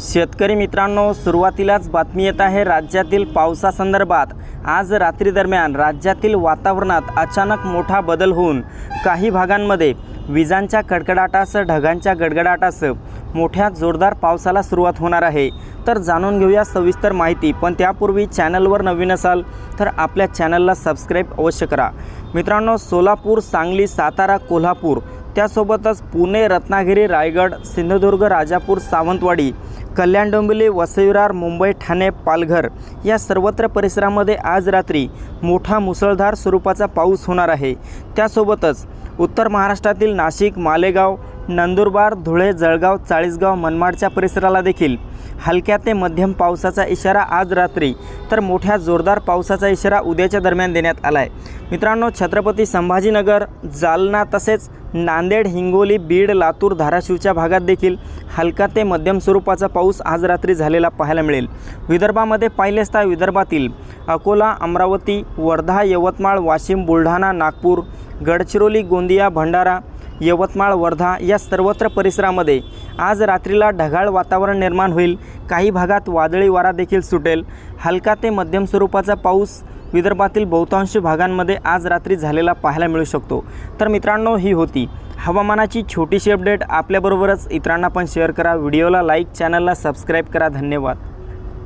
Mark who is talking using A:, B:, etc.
A: शेतकरी मित्रांनो सुरुवातीलाच बातमी येत आहे राज्यातील पावसासंदर्भात. आज रात्री दरम्यान राज्यातील वातावरणात अचानक मोठा बदल होऊन काही भागांमध्ये विजांच्या कडकडाटासह ढगांच्या गडगडाटासह मोठ्या जोरदार पावसाला सुरुवात होणार आहे. तर जाणून घेऊया सविस्तर माहिती पण त्यापूर्वी चॅनलवर नवीन असाल तर आपल्या चॅनलला सबस्क्राईब अवश्य करा. मित्रांनो सोलापूर सांगली सातारा कोल्हापूर त्यासोबतच पुणे रत्नागिरी रायगड सिंधुदुर्ग राजापूर सावंतवाडी कल्याण डोंबिवली वसईरार मुंबई ठाणे पालघर या सर्वत्र परिसरामध्ये आज रात्री मोठा मुसळधार स्वरूपाचा पाऊस होणार आहे. त्यासोबतच उत्तर महाराष्ट्रातील नाशिक मालेगाव नंदुरबार धुळे जळगाव चाळीसगाव मनमाडच्या परिसराला देखील हलक्या ते मध्यम पावसाचा इशारा आज रात्री तर मोठ्या जोरदार पावसाचा इशारा उद्याच्या दरम्यान देण्यात आला आहे मित्रांनो छत्रपती संभाजीनगर जालना तसेच नांदेड हिंगोली बीड लातूर धाराशिवच्या भागात देखील हलका ते मध्यम स्वरूपाचा पाऊस आज रात्री झालेला पाहायला मिळेल. विदर्भामध्ये पाहिले असता विदर्भातील अकोला अमरावती वर्धा यवतमाळ वाशिम बुलढाणा नागपूर गडचिरोली गोंदिया भंडारा यवतमाळ वर्धा या सर्वत्र परिसरामध्ये आज रात्रीला ढगाळ वातावरण निर्माण होईल. काही भागात वादळी वारा देखील सुटेल. हलका ते मध्यम स्वरूपाचा पाऊस विदर्भातील बहुतांश भागांमध्ये आज रात्री झालेला पाहायला मिळू शकतो. तर मित्रांनो ही होती हवामानाची छोटीशी अपडेट. आपल्याबरोबरच इतरांना पण शेअर करा. व्हिडिओला लाईक चॅनलला सबस्क्राईब करा. धन्यवाद.